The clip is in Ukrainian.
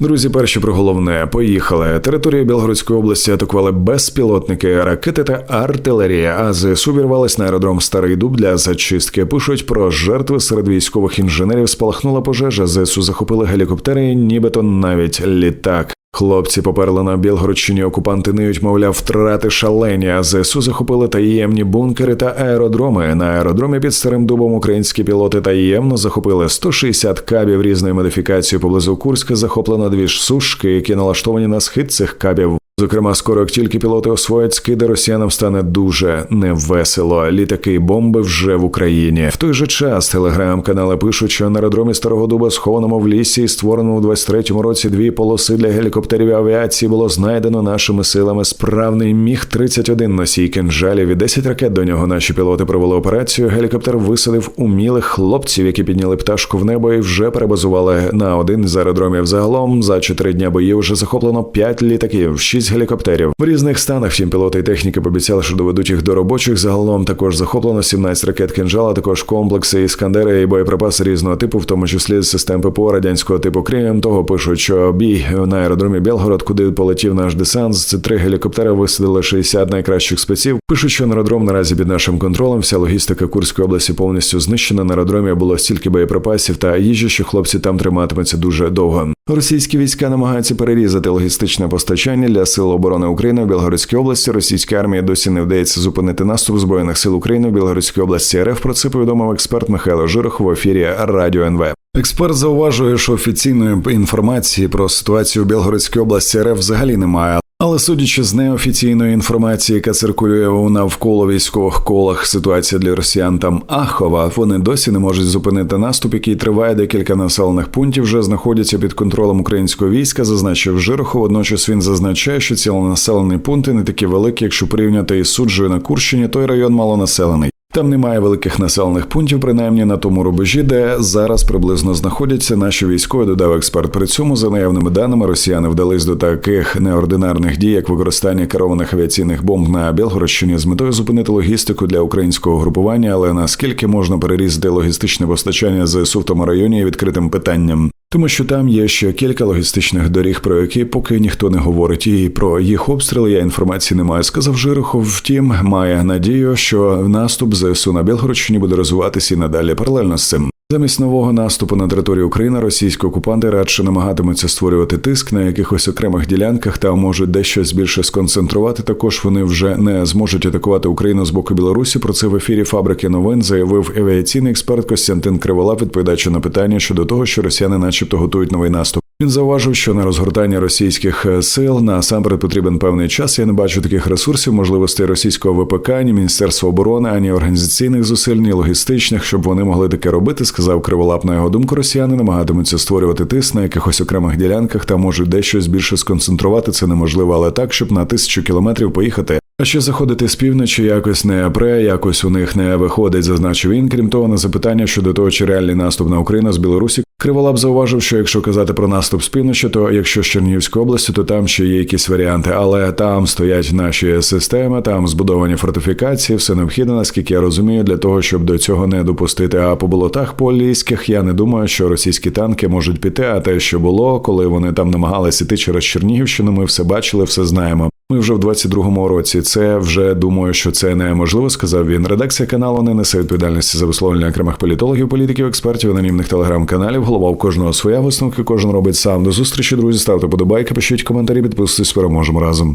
Друзі, перші про головне поїхали. Територію Білгородської області атакували безпілотники, ракети та артилерія. А ЗСУ вірвались на аеродром Старий Дуб для зачистки. Пишуть про жертви серед військових інженерів. Спалахнула пожежа. ЗСУ захопили гелікоптери, нібито навіть літак. Хлопці поперли на Білгородщині. Окупанти ниють, мовляв, втрати шалені. А ЗСУ захопили таємні бункери та аеродроми. На аеродромі під старим дубом українські пілоти таємно захопили 160 кабів різної модифікації поблизу Курська. Захоплено дві ж сушки, які налаштовані на схід цих кабів. Зокрема, скоро як тільки пілоти освоять скиди, росіянам стане дуже невесело. Літаки і бомби вже в Україні. В той же час телеграм-канали пишуть, що на аеродромі Старого Дуба, схованому в лісі і створеному в 23-му році дві полоси для гелікоптерів і авіації, було знайдено нашими силами справний міг 31 носій кинжалів і 10 ракет до нього. Наші пілоти провели операцію. Гелікоптер висадив умілих хлопців, які підняли пташку в небо і вже перебазували на один з аеродромів. Загалом за 4 дня боїв вже захоплено 5 літаків, 6 гелікоптерів. В різних станах втім пілоти і техніки пообіцяли, що доведуть їх до робочих. Загалом також захоплено 17 ракет кинжала, також комплекси іскандери і боєприпаси різного типу, в тому числі з систем ППО радянського типу. Крім того, пишуть, що бій на аеродромі Белгород, куди полетів наш десант, з три гелікоптери висадили 60 найкращих спеців. Пишуть, що на аеродром наразі під нашим контролем. Вся логістика Курської області повністю знищена. На аеродромі було стільки боєприпасів та їжі, що хлопці там триматимуться дуже довго. Російські війська намагаються перерізати логістичне постачання для сил оборони України в Білгородській області. Російській армії досі не вдається зупинити наступ збройних сил України в Білгородській області. РФ про це повідомив експерт Михайло Жирох в ефірі Радіо НВ. Експерт зауважує, що офіційної інформації про ситуацію у Білгородській області РФ взагалі немає. Але судячи з неофіційної інформації, яка циркулює у навколо військових колах, ситуація для росіян там ахова. Вони досі не можуть зупинити наступ, який триває декілька населених пунктів. Вже знаходяться під контролем українського війська. Зазначив Жирохов. Водночас він зазначає, що цілонаселені пункти не такі великі, якщо порівняти із суджею на Курщині, той район малонаселений. Там немає великих населених пунктів, принаймні на тому рубежі, де зараз приблизно знаходяться наші військові. Додав експерт. При цьому за наявними даними росіяни вдались до таких неординарних дій, як використання керованих авіаційних бомб на Білгородщині з метою зупинити логістику для українського групування. Але наскільки можна перерізати логістичне постачання ЗСУ в тому районі відкритим питанням. Тому що там є ще кілька логістичних доріг, про які поки ніхто не говорить, і про їх обстріли я інформації не маю. Сказав Жирохов. Втім, має надію, що наступ ЗСУ на Білгородщині буде розвиватися і надалі паралельно з цим. Замість нового наступу на територію України російські окупанти радше намагатимуться створювати тиск на якихось окремих ділянках та можуть дещо більше сконцентрувати. Також вони вже не зможуть атакувати Україну з боку Білорусі. Про це в ефірі фабрики новин заявив авіаційний експерт Костянтин Криволап, відповідаючи на питання щодо того, що росіяни, начебто, готують новий наступ. Він зауважив, що на розгортання російських сил насамперед потрібен певний час. Я не бачу таких ресурсів, можливостей російського ВПК, ні міністерства оборони, ані організаційних зусиль, ні логістичних, щоб вони могли таке робити. Сказав Криволап. На його думку, росіяни намагатимуться створювати тиск на якихось окремих ділянках та можуть дещо більше сконцентрувати. Це неможливо, але так, щоб на тисячу кілометрів поїхати. А ще заходити з півночі якось не пре, якось у них не виходить, зазначив він. Крім того, на запитання щодо того, чи реальний наступ на Україну з Білорусі, Криволап зауважив, що якщо казати про наступ з півночі, то якщо з Чернігівської області, то там ще є якісь варіанти, але там стоять наші системи, там збудовані фортифікації, все необхідне, наскільки я розумію, для того, щоб до цього не допустити. А по болотах поліських я не думаю, що російські танки можуть піти. А те, що було, коли вони там намагалися йти через Чернігівщину, ми все бачили, все знаємо. Ми вже в 22-му році. Це вже думаю, що це неможливо, сказав він. Редакція каналу не несе відповідальності за висловлення окремих політологів, політиків, експертів, анонімних телеграм-каналів. Голова у кожного своя висновки, кожен робить сам. До зустрічі, друзі. Ставте подобайки, пишіть коментарі, підписуйтесь, переможемо разом.